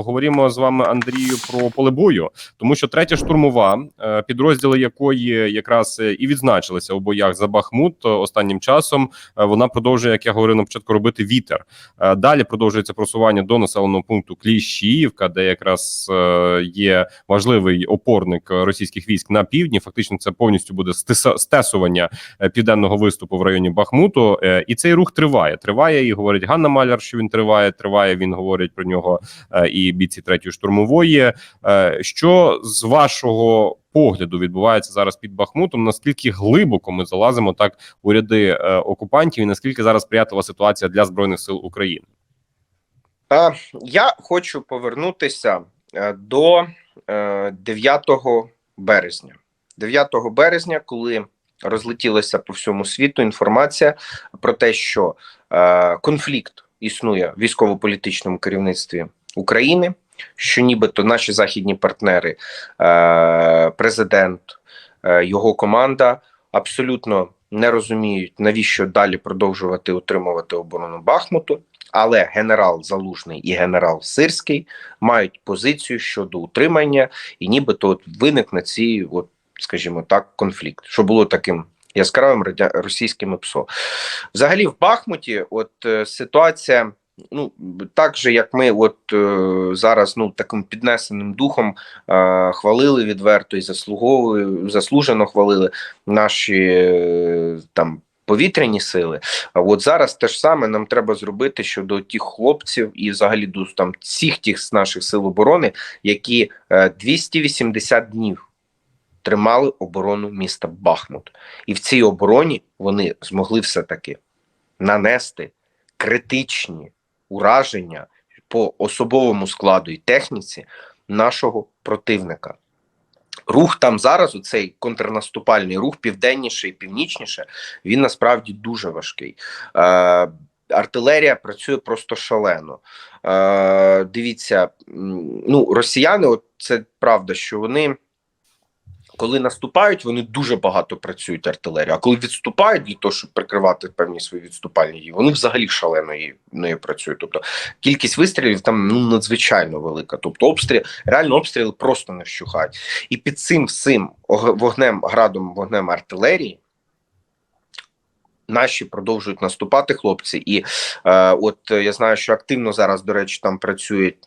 поговоримо з вами, Андрію, про поле бою, тому що третя штурмова, е, підрозділи якої якраз е, і відзначилися у боях за Бахмут е, останнім часом. Вона продовжує, як я говорив на початку, робити вітер. Далі продовжується просування до населеного пункту Кліщіївка, де якраз є важливий опорник російських військ на півдні. Фактично, це повністю буде стесування південного виступу в районі Бахмуту. І цей рух триває. Триває і говорить Ганна Маляр, що він триває. Триває. Він говорить про нього е, бійці третьої штурмової. Е, Що з вашого погляду відбувається зараз під Бахмутом? Наскільки глибоко ми залазимо так у ряди е, окупантів, і наскільки зараз сприятлива ситуація для збройних сил України? Е, Я хочу повернутися до е, 9 березня. 9 березня, коли розлетілася по всьому світу інформація про те, що конфлікт існує в військово-політичному керівництві України, що нібито наші західні партнери, е, президент, е, його команда абсолютно не розуміють, навіщо далі продовжувати утримувати оборону Бахмуту. Але генерал Залужний і генерал Сирський мають позицію щодо утримання, і нібито от виникне ці, от, скажімо так, конфлікт, що було таким яскравим російським ПСО. Взагалі, в Бахмуті, от е, ситуація. Ну, так же, як ми от е, зараз ну таким піднесеним духом е, хвалили відверто і заслуговую, заслужено хвалили наші е, там повітряні сили. А от зараз те ж саме нам треба зробити щодо тих хлопців і взагалі до там всіх тих з наших сил оборони, які е, 280 днів тримали оборону міста Бахмут, і в цій обороні вони змогли все таки нанести критичні ураження по особовому складу і техніці нашого противника. Рух там зараз, цей контрнаступальний рух, південніше і північніше, він насправді дуже важкий. Е, артилерія працює просто шалено. Е, дивіться, ну, росіяни, от це правда, що вони. Коли наступають, вони дуже багато працюють артилерію. А коли відступають для того, щоб прикривати певні свої відступальні дії, вони взагалі шалено її нею працюють. Тобто кількість вистрілів там ну надзвичайно велика. Тобто, обстріл реально обстріли просто не вщухають. І під цим всім вогнем, градом, вогнем артилерії. Наші продовжують наступати хлопці, і е, от е, я знаю, що активно зараз, до речі, там працюють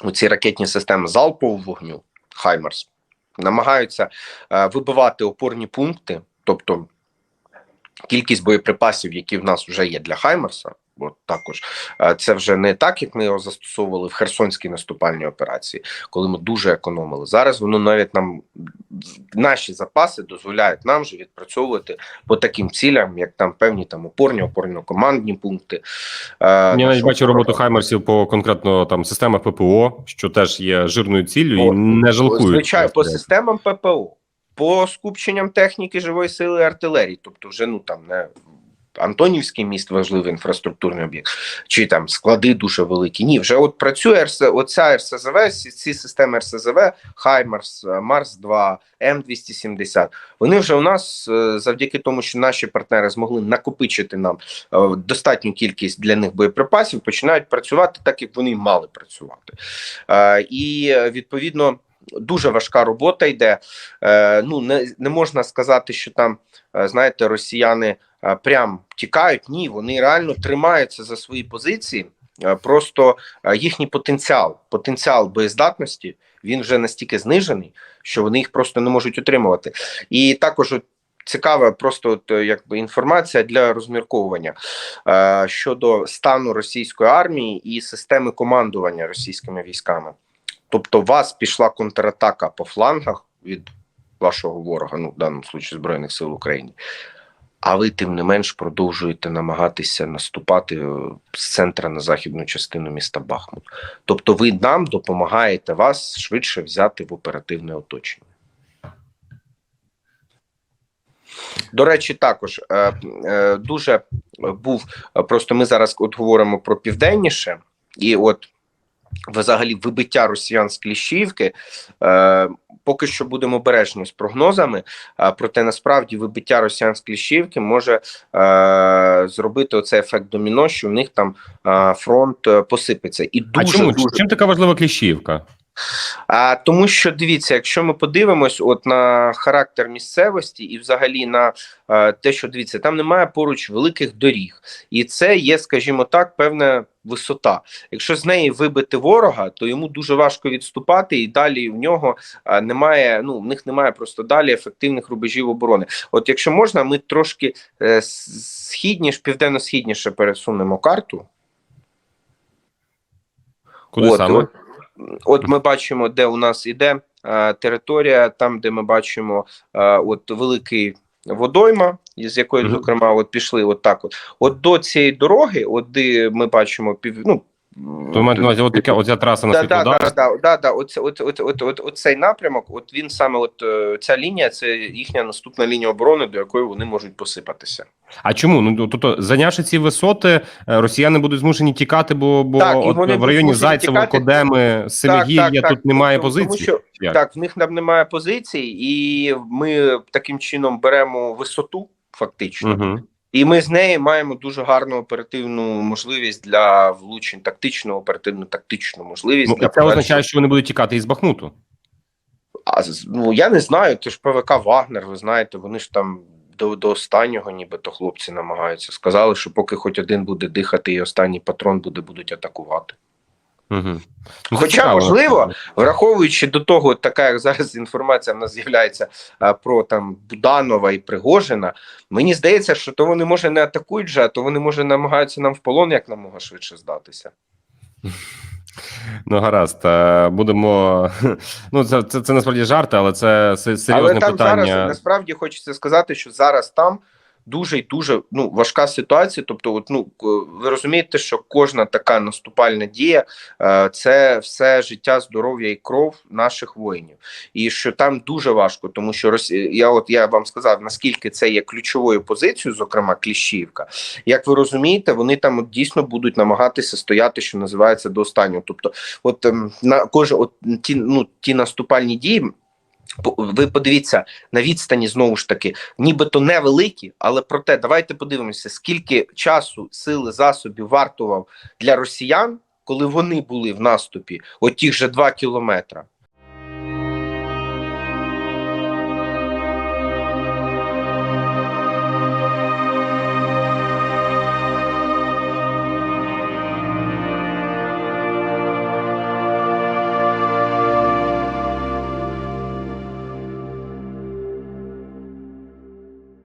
оці ракетні системи залпового вогню Хаймерс намагаються е, вибивати опорні пункти, тобто кількість боєприпасів, які в нас вже є для Хаймерса. От також це вже не так, як ми його застосовували в Херсонській наступальній операції, коли ми дуже економили. Зараз воно навіть нам наші запаси дозволяють нам вже відпрацьовувати по таким цілям, як там певні там опорні, опорно-командні пункти. Я навіть бачу роботу. Хаймерсів по конкретно там системах ППО, що теж є жирною ціллю і не жалкують. Звичайно, по системам ППО, по скупченням техніки живої сили і артилерії, тобто вже ну там не Антонівський міст важливий інфраструктурний об'єкт, чи там склади дуже великі. Ні, вже от працює РС, оця РСЗВ, ці, системи РСЗВ, Хаймарс, Марс 2, М270. Вони вже у нас е, завдяки тому, що наші партнери змогли накопичити нам е, достатню кількість для них боєприпасів, починають працювати так, як вони мали працювати. Е, І відповідно. Дуже важка робота йде. Е, ну не, не можна сказати, що там, знаєте, росіяни прям тікають. Ні, вони реально тримаються за свої позиції. Е, просто е, їхній потенціал, потенціал боєздатності, він вже настільки знижений, що вони їх просто не можуть утримувати. І також цікава просто от, е, якби інформація для розмірковування е, щодо стану російської армії і системи командування російськими військами. Тобто, у вас пішла контратака по флангах від вашого ворога, ну в даному случаї Збройних сил України. А ви тим не менш продовжуєте намагатися наступати е, з центра на західну частину міста Бахмут. Тобто, ви нам допомагаєте вас швидше взяти в оперативне оточення. До речі, також е, е, дуже був просто ми зараз от говоримо про південніше, і от Взагалі, вибиття росіян з Кліщівки, е, поки що будемо обережні з прогнозами. А, проте насправді вибиття росіян з Кліщівки може е, зробити оцей ефект доміно, що в них там е, фронт е, посипеться. І А чому дуже чим така важлива кліщівка? А тому, що дивіться, якщо ми подивимось, от на характер місцевості і взагалі на е, те, що дивіться, там немає поруч великих доріг, і це є, скажімо так, певна висота. Якщо з неї вибити ворога, то йому дуже важко відступати, і далі в нього е, немає. Ну в них немає просто далі ефективних рубежів оборони. От, якщо можна, ми трошки е, східніше, південно-східніше пересунемо карту. Куди От, саме? От, ми бачимо, де у нас іде е, територія, там, де ми бачимо е, от великий водойма, з якої, зокрема, от пішли от так. От, от до цієї дороги, от де ми бачимо пів, ну, То маєте на увазі, от така оця траса на Да, да, да, да, да, да. Оце, от, от, от, от, от цей напрямок, от він саме, от е, ця лінія, це їхня наступна лінія оборони, до якої вони можуть посипатися. А чому? Ну тобто, зайнявши ці висоти, е, росіяни будуть змушені тікати, бо, бо Так, і от вони в районі Зайцево, тікати. Кодеми, Семигір'я так, тут немає тому- тому позиції. що- як? Так, в них нам немає позицій, і ми таким чином беремо висоту, фактично. Угу. І ми з неї маємо дуже гарну оперативну можливість для влучень, тактичну, оперативну тактичну можливість Ну, для Це це означає, що вони будуть тікати із Бахмуту. А ну я не знаю. Це ж ПВК Вагнер. Ви знаєте, вони ж там до, до останнього, нібито хлопці намагаються. Сказали, що поки хоч один буде дихати, і останній патрон буде, будуть атакувати. Угу. Хоча, можливо, Враховуючи до того, така як зараз інформація в нас з'являється про там Буданова і Пригожина, мені здається, що то вони може не атакують же, а то вони може намагаються нам в полон як намога швидше здатися. Ну, гаразд, будемо. Ну, це, це, це насправді жарти, але це се- серйозне Але там питання. зараз насправді хочеться сказати, що зараз там дуже і дуже ну важка ситуація. Тобто, от ну ви розумієте, що кожна така наступальна дія е, це все життя, здоров'я і кров наших воїнів, і що там дуже важко, тому що Росія, я от я вам сказав, наскільки це є ключовою позицією, зокрема Кліщівка. Як ви розумієте, вони там от дійсно будуть намагатися стояти, що називається до останнього. Тобто, от ем, на кожен от ті ну ті наступальні дії. Ви подивіться на відстані знову ж таки, нібито невеликі, але проте давайте подивимося, скільки часу, сили, засобів вартував для росіян, коли вони були в наступі, от тих же два кілометра.